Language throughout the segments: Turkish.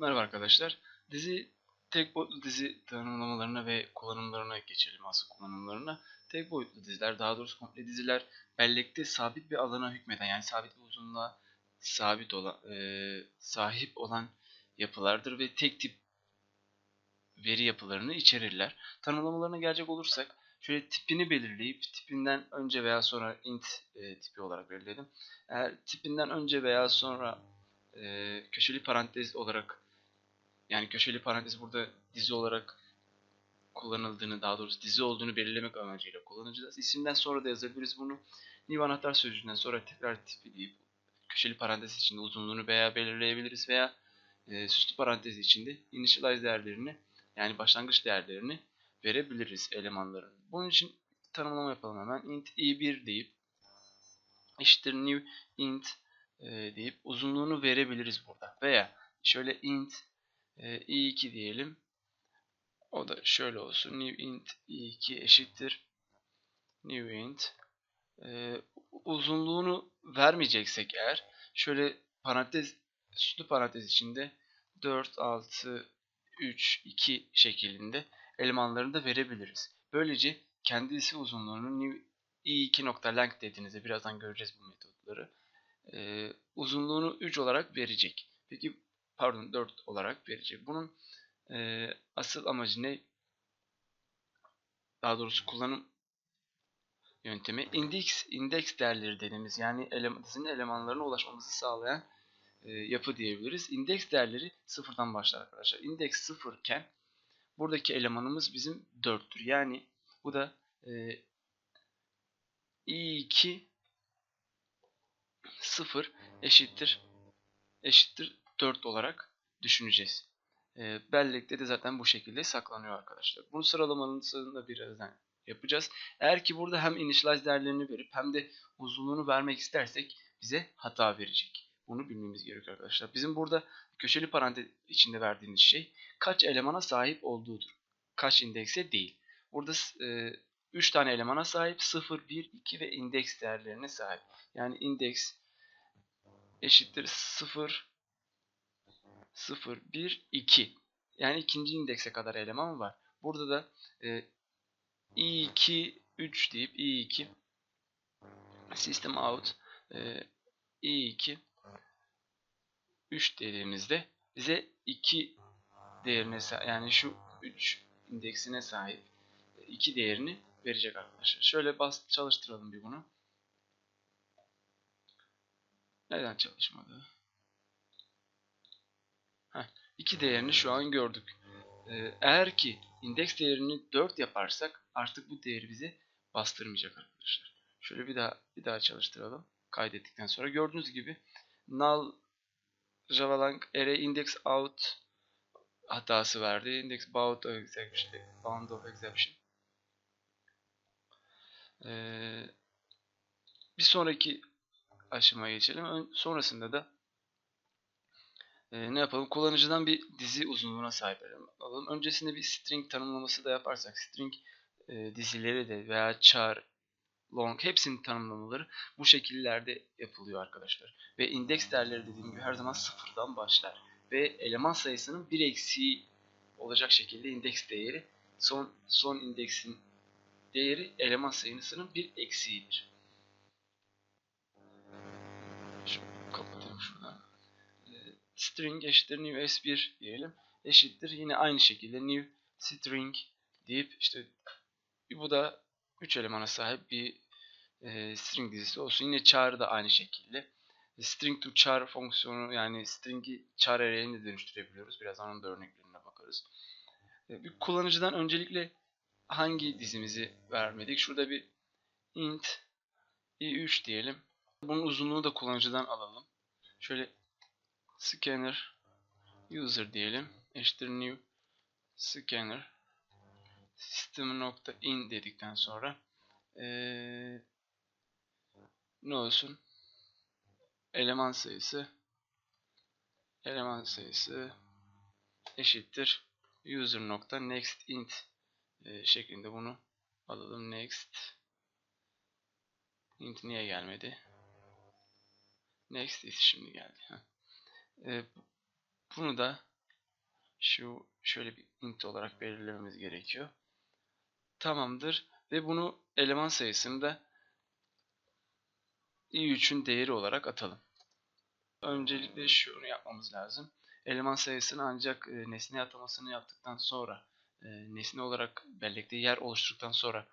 Merhaba arkadaşlar. Dizi tek boyutlu dizi tanımlamalarına ve kullanımlarına geçelim asıl kullanımlarına. Tek boyutlu diziler, daha doğrusu komple diziler bellekte sabit bir alana hükmeden yani sabit bir uzunluğa sabit olan, e, sahip olan yapılardır ve tek tip veri yapılarını içerirler. Tanımlamalarına gelecek olursak şöyle tipini belirleyip tipinden önce veya sonra int e, tipi olarak belirledim. Eğer tipinden önce veya sonra e, köşeli parantez olarak yani köşeli parantez burada dizi olarak kullanıldığını daha doğrusu dizi olduğunu belirlemek amacıyla kullanacağız. İsimden sonra da yazabiliriz bunu. New anahtar sözcüğünden sonra tekrar tipi deyip köşeli parantez içinde uzunluğunu veya belirleyebiliriz veya e, süslü parantez içinde initialize değerlerini yani başlangıç değerlerini verebiliriz elemanların. Bunun için tanımlama yapalım hemen. int i1 deyip eşittir new int e, deyip uzunluğunu verebiliriz burada. Veya şöyle int e, i2 diyelim. O da şöyle olsun. New int i2 eşittir new int e, uzunluğunu vermeyeceksek eğer şöyle parantez süslü parantez içinde 4 6 3 2 şeklinde elemanlarını da verebiliriz. Böylece kendisi uzunluğunu new i2.length dediğinizde birazdan göreceğiz bu metotları. Ee, uzunluğunu 3 olarak verecek. Peki pardon 4 olarak verecek. Bunun e, asıl amacı ne? Daha doğrusu kullanım yöntemi index index değerleri dediğimiz yani eleman, dizinin elemanlarına ulaşmamızı sağlayan e, yapı diyebiliriz. İndeks değerleri sıfırdan başlar arkadaşlar. İndeks sıfır iken buradaki elemanımız bizim 4'tür. Yani bu da e, i2 0 eşittir eşittir 4 olarak düşüneceğiz. E, bellekte de zaten bu şekilde saklanıyor arkadaşlar. Bunu sıralamasını da birazdan yapacağız. Eğer ki burada hem initialize değerlerini verip hem de uzunluğunu vermek istersek bize hata verecek. Bunu bilmemiz gerekiyor arkadaşlar. Bizim burada köşeli parantez içinde verdiğimiz şey kaç elemana sahip olduğudur. Kaç indekse değil. Burada e, 3 tane elemana sahip 0, 1, 2 ve indeks değerlerine sahip. Yani indeks eşittir 0, 0, 1, 2. Yani ikinci indekse kadar eleman var. Burada da e, i2, 3 deyip i2 system out e, i2 3 dediğimizde bize 2 değerine yani şu 3 indeksine sahip 2 değerini verecek arkadaşlar. Şöyle bas çalıştıralım bir bunu. Neden çalışmadı? Heh, 2 değerini şu an gördük. Ee, eğer ki indeks değerini 4 yaparsak artık bu değeri bize bastırmayacak arkadaşlar. Şöyle bir daha bir daha çalıştıralım. Kaydettikten sonra gördüğünüz gibi null javalang array index out hatası verdi. Index bound of exception. Bound of exception. Ee, bir sonraki aşamaya geçelim. Sonrasında da e, ne yapalım? Kullanıcıdan bir dizi uzunluğuna sahip olalım. Öncesinde bir string tanımlaması da yaparsak string e, dizileri de veya char, long hepsinin tanımlamaları bu şekillerde yapılıyor arkadaşlar. Ve indeks değerleri dediğim gibi her zaman sıfırdan başlar. Ve eleman sayısının bir eksiği olacak şekilde indeks değeri son son indeksin değeri eleman sayısının bir eksiğidir. Şu kapatayım şuradan. Ee, string eşittir new s1 diyelim. Eşittir yine aynı şekilde new string deyip işte bu da 3 elemana sahip bir e, string dizisi olsun. Yine char da aynı şekilde. String to char fonksiyonu yani string'i char array'ine dönüştürebiliyoruz. Birazdan onun da örneklerine bakarız. E, bir kullanıcıdan öncelikle hangi dizimizi vermedik? Şurada bir int i3 diyelim. Bunun uzunluğunu da kullanıcıdan alalım. Şöyle scanner user diyelim. Eşittir new scanner system.in dedikten sonra ee, ne olsun? Eleman sayısı eleman sayısı eşittir user next int e, şeklinde bunu alalım. Next int niye gelmedi? Next is şimdi geldi. E, bunu da şu şöyle bir int olarak belirlememiz gerekiyor. Tamamdır ve bunu eleman sayısını da i3'ün değeri olarak atalım. Öncelikle şunu yapmamız lazım. Eleman sayısını ancak e, nesne atamasını yaptıktan sonra e, nesne olarak bellekte yer oluşturduktan sonra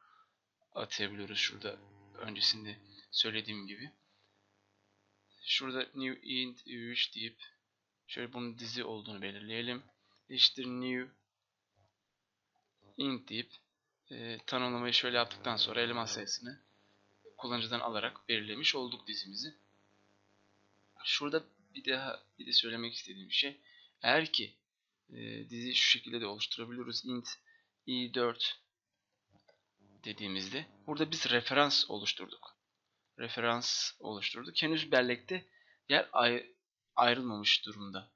atayabiliyoruz. Şurada öncesinde söylediğim gibi. Şurada new int i3 deyip şöyle bunun dizi olduğunu belirleyelim. Eşittir new int deyip e, tanımlamayı şöyle yaptıktan sonra eleman sayısını kullanıcıdan alarak belirlemiş olduk dizimizi. Şurada bir daha bir de söylemek istediğim şey eğer ki e, dizi şu şekilde de oluşturabiliyoruz int i4 dediğimizde burada biz referans oluşturduk. Referans oluşturduk. Henüz bellekte yer ayrılmamış durumda.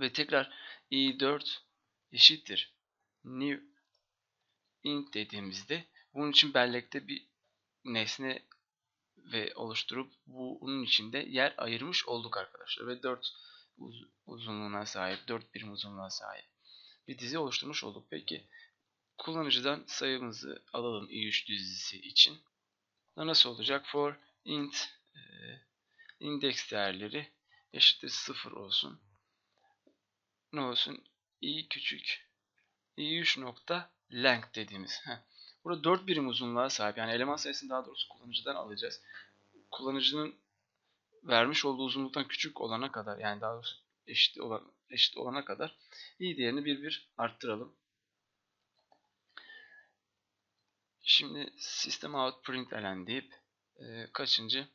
Ve tekrar i4 eşittir new int dediğimizde bunun için bellekte bir nesne ve oluşturup bunun içinde yer ayırmış olduk arkadaşlar. Ve 4 uz uzunluğuna sahip, 4 birim uzunluğuna sahip bir dizi oluşturmuş olduk. Peki kullanıcıdan sayımızı alalım i3 dizisi için. Nasıl olacak? For int e, index değerleri eşittir 0 olsun. Ne olsun? i küçük i3 nokta length dediğimiz. Burada 4 birim uzunluğa sahip. Yani eleman sayısını daha doğrusu kullanıcıdan alacağız. Kullanıcının vermiş olduğu uzunluktan küçük olana kadar yani daha doğrusu eşit, olan, eşit olana kadar i değerini bir bir arttıralım. Şimdi system out println deyip e, kaçıncı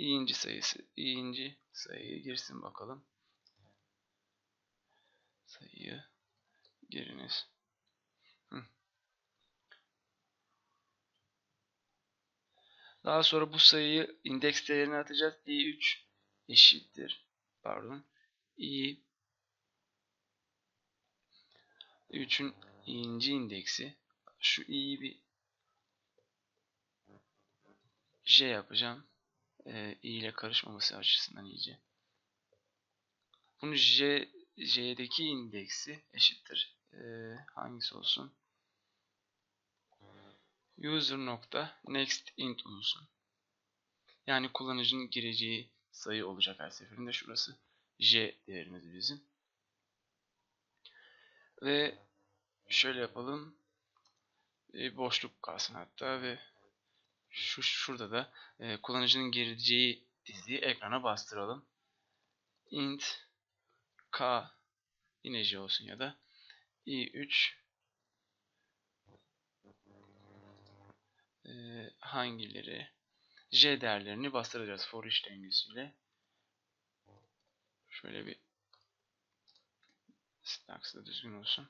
i'inci sayısı i'inci sayıyı girsin bakalım. Sayıyı giriniz. Daha sonra bu sayıyı indeks değerine atacağız. i3 eşittir. Pardon. i 3'ün i'inci indeksi. Şu i'yi bir j yapacağım. E, i ile karışmaması açısından iyice. Bunu j j'deki indeksi eşittir. E, hangisi olsun? user nokta next int olsun. Yani kullanıcının gireceği sayı olacak her seferinde. Şurası j değerimiz bizim. Ve şöyle yapalım. E, boşluk kalsın hatta ve şu şurada da e, kullanıcının gireceği diziyi ekrana bastıralım. int k yine olsun ya da i3 e, hangileri j değerlerini bastıracağız for each döngüsüyle. Şöyle bir syntax da düzgün olsun.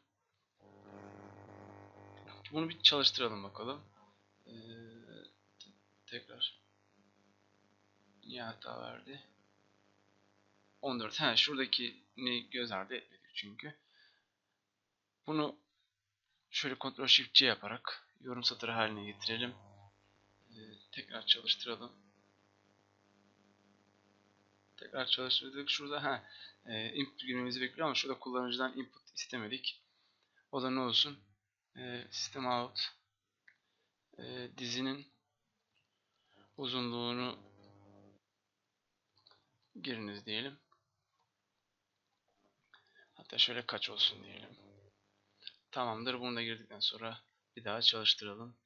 Bunu bir çalıştıralım bakalım. Ee, tekrar. Niye hata verdi? 14. Ha şuradaki ne göz ardı etmedik çünkü. Bunu şöyle Ctrl Shift C yaparak yorum satırı haline getirelim. Ee, tekrar çalıştıralım. Tekrar çalıştırdık. Şurada ha e, input girmemizi bekliyor ama şurada kullanıcıdan input istemedik. O da ne olsun? E, system out e, dizinin uzunluğunu giriniz diyelim. Hatta şöyle kaç olsun diyelim. Tamamdır. Bunu da girdikten sonra bir daha çalıştıralım.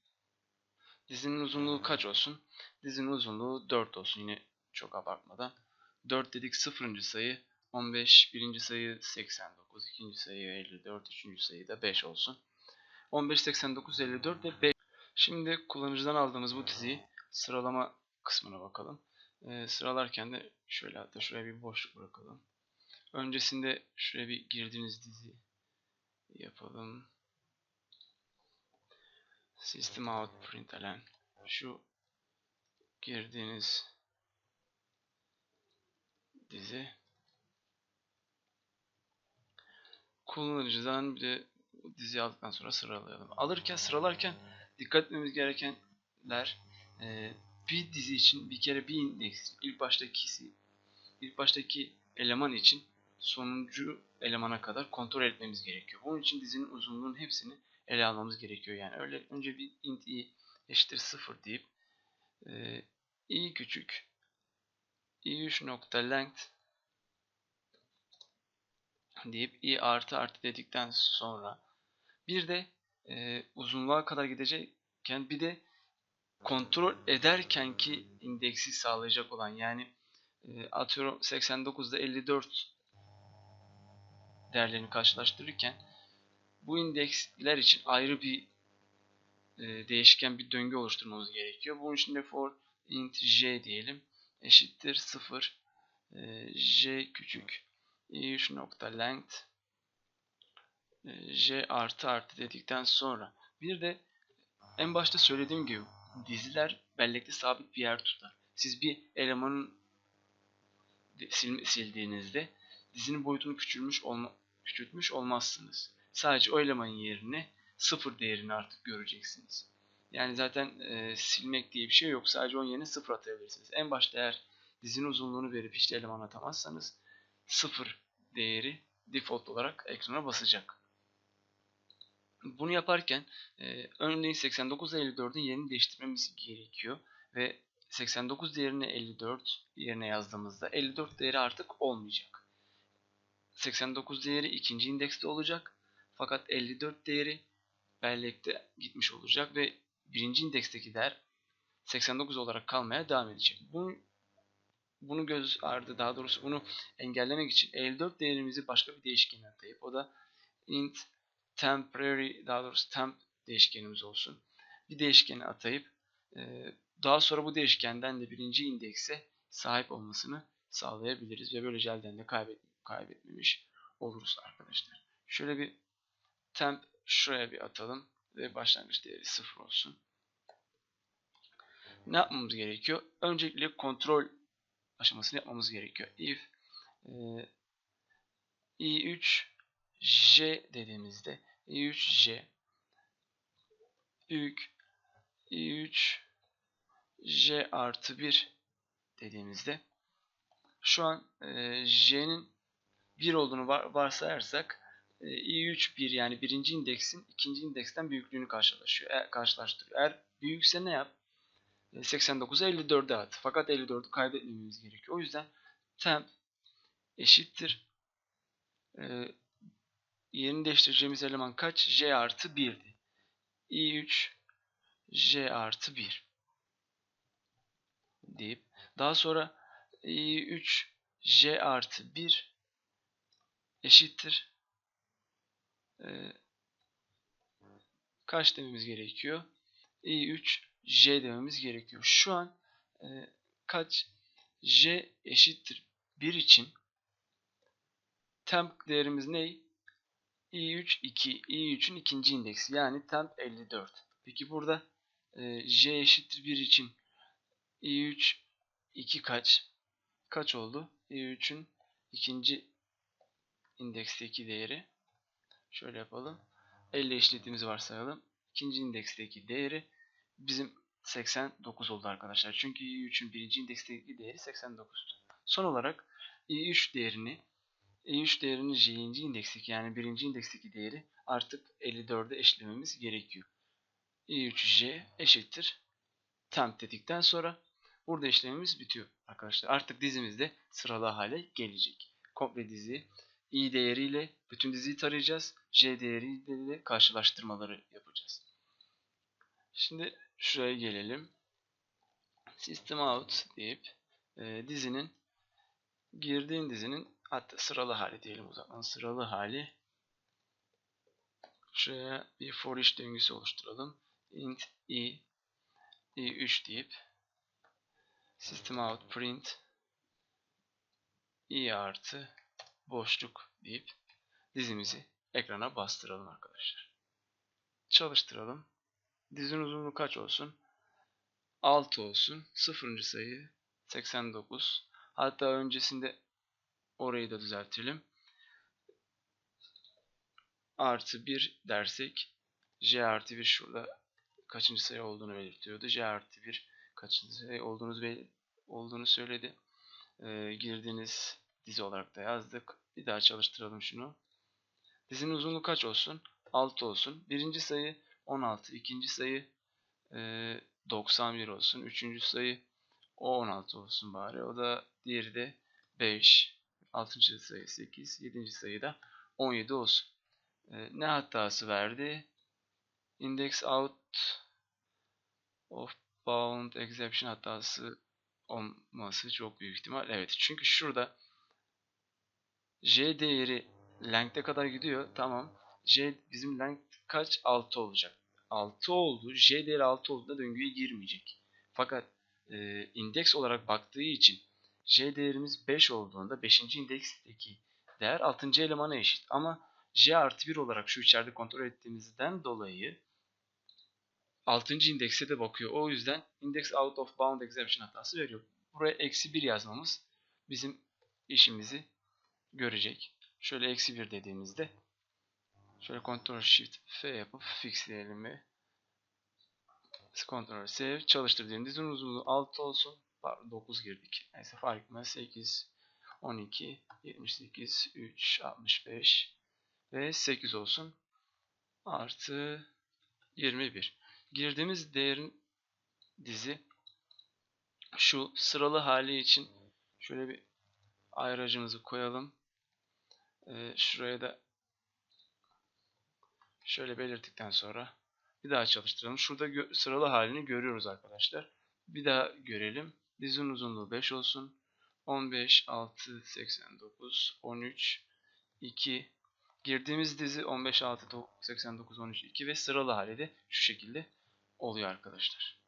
Dizinin uzunluğu kaç olsun? Dizinin uzunluğu 4 olsun. Yine çok abartmadan. 4 dedik 0. sayı 15, birinci sayı 89, ikinci sayı 54, üçüncü sayı da 5 olsun. 15, 89, 54 ve 5. Şimdi kullanıcıdan aldığımız bu diziyi sıralama kısmına bakalım. Ee, sıralarken de şöyle hatta şuraya bir boşluk bırakalım. Öncesinde şuraya bir girdiğiniz dizi yapalım. System out println şu girdiğiniz dizi kullanıcıdan bir de dizi aldıktan sonra sıralayalım. Alırken sıralarken dikkat etmemiz gerekenler e, bir dizi için bir kere bir indeks ilk baştakisi ilk baştaki eleman için sonuncu elemana kadar kontrol etmemiz gerekiyor. Bunun için dizinin uzunluğunun hepsini ele almamız gerekiyor. Yani öyle önce bir int i eşittir 0 deyip e, i küçük i3 nokta length deyip i artı artı dedikten sonra bir de e, uzunluğa kadar gidecekken bir de kontrol ederken ki indeksi sağlayacak olan yani e, atıyorum 89'da 54 değerlerini karşılaştırırken bu indeksler için ayrı bir e, değişken bir döngü oluşturmamız gerekiyor. Bunun için de for int j diyelim eşittir 0 e, j küçük i3 nokta length j artı artı dedikten sonra bir de en başta söylediğim gibi diziler bellekte sabit bir yer tutar. Siz bir elemanın sil, sildiğinizde dizinin boyutunu küçülmüş olma, küçültmüş olmazsınız. Sadece o elemanın yerine sıfır değerini artık göreceksiniz. Yani zaten e, silmek diye bir şey yok. Sadece onun yerine sıfır atabilirsiniz. En başta eğer dizinin uzunluğunu verip hiç eleman atamazsanız sıfır değeri default olarak ekrana basacak. Bunu yaparken e, örneğin 89 ile 54'ün yerini değiştirmemiz gerekiyor ve 89 değerini 54 yerine yazdığımızda 54 değeri artık olmayacak. 89 değeri ikinci indekste olacak fakat 54 değeri bellekte gitmiş olacak ve birinci indeksteki değer 89 olarak kalmaya devam edecek. Bunu, bunu göz ardı daha doğrusu bunu engellemek için 54 değerimizi başka bir değişkene atayıp o da int temporary daha doğrusu temp değişkenimiz olsun. Bir değişkeni atayıp e, daha sonra bu değişkenden de birinci indekse sahip olmasını sağlayabiliriz ve böylece elden de kaybet, kaybetmemiş oluruz arkadaşlar. Şöyle bir temp şuraya bir atalım ve başlangıç değeri 0 olsun. Ne yapmamız gerekiyor? Öncelikle kontrol aşamasını yapmamız gerekiyor. If e, i3 j dediğimizde i3 j büyük i3 j artı 1 dediğimizde şu an e, j'nin 1 olduğunu var, varsayarsak e, i3 1 yani birinci indeksin ikinci indeksten büyüklüğünü karşılaşıyor. E, karşılaştırıyor. Eğer büyükse ne yap? E, 89'a 54'e at. Fakat 54'ü kaybetmememiz gerekiyor. O yüzden temp eşittir. E, yerini değiştireceğimiz eleman kaç? j artı 1'di. i3 j artı 1 deyip daha sonra i3 j artı 1 eşittir e, kaç dememiz gerekiyor? i3 j dememiz gerekiyor. Şu an e, kaç j eşittir 1 için temp değerimiz ne? İ3 2 i3'ün ikinci indeksi yani temp 54. Peki burada e, j eşittir 1 için i3 2 kaç? Kaç oldu? i3'ün ikinci indeksteki değeri şöyle yapalım. 50 eşitliğimizi varsayalım. İkinci indeksteki değeri bizim 89 oldu arkadaşlar. Çünkü i3'ün birinci indeksteki değeri 89. Son olarak i3 değerini i3 değerini j'inci indeksteki yani birinci indeksteki değeri artık 54'e eşlememiz gerekiyor. i3j eşittir temp dedikten sonra burada işlemimiz bitiyor arkadaşlar. Artık dizimizde sıralı hale gelecek. Komple dizi i değeriyle bütün diziyi tarayacağız. j değeriyle de karşılaştırmaları yapacağız. Şimdi şuraya gelelim. System out deyip e, dizinin girdiğin dizinin hatta sıralı hali diyelim o sıralı hali şuraya bir for each döngüsü oluşturalım. int i i3 deyip system out print i artı boşluk deyip dizimizi ekrana bastıralım arkadaşlar. Çalıştıralım. Dizin uzunluğu kaç olsun? 6 olsun. 0. sayı 89. Hatta öncesinde orayı da düzeltelim. Artı 1 dersek J artı 1 şurada kaçıncı sayı olduğunu belirtiyordu. J artı 1 kaçıncı sayı olduğunu, olduğunu söyledi. Ee, girdiğiniz dizi olarak da yazdık. Bir daha çalıştıralım şunu. Dizinin uzunluğu kaç olsun? 6 olsun. Birinci sayı 16. ikinci sayı e, 91 olsun. Üçüncü sayı o 16 olsun bari. O da diğeri de 5. Altıncı sayı 8. Yedinci sayı da 17 olsun. E, ne hatası verdi? Index out of bound exception hatası olması çok büyük ihtimal. Evet çünkü şurada J değeri length'e kadar gidiyor. Tamam. J bizim length kaç? 6 olacak. 6 oldu. J değeri 6 olduğunda döngüye girmeyecek. Fakat e, indeks olarak baktığı için J değerimiz 5 olduğunda 5. indeksteki değer 6. elemana eşit. Ama J artı 1 olarak şu içeride kontrol ettiğimizden dolayı 6. indekse de bakıyor. O yüzden index out of bound exception hatası veriyor. Buraya eksi 1 yazmamız bizim işimizi görecek. Şöyle eksi 1 dediğimizde şöyle Ctrl Shift F yapıp fixleyelim mi? Ctrl Save çalıştır. Dizinin uzunluğu 6 olsun. Pardon 9 girdik. Neyse fark etmez. 8, 12, 78, 3, 65 ve 8 olsun. Artı 21. Girdiğimiz değerin dizi şu sıralı hali için şöyle bir ayracımızı koyalım. Ee, şuraya da şöyle belirttikten sonra bir daha çalıştıralım. Şurada sıralı halini görüyoruz arkadaşlar. Bir daha görelim. Dizin uzunluğu 5 olsun. 15, 6, 89, 13, 2. Girdiğimiz dizi 15, 6, 89, 13, 2 ve sıralı hali de şu şekilde oluyor arkadaşlar.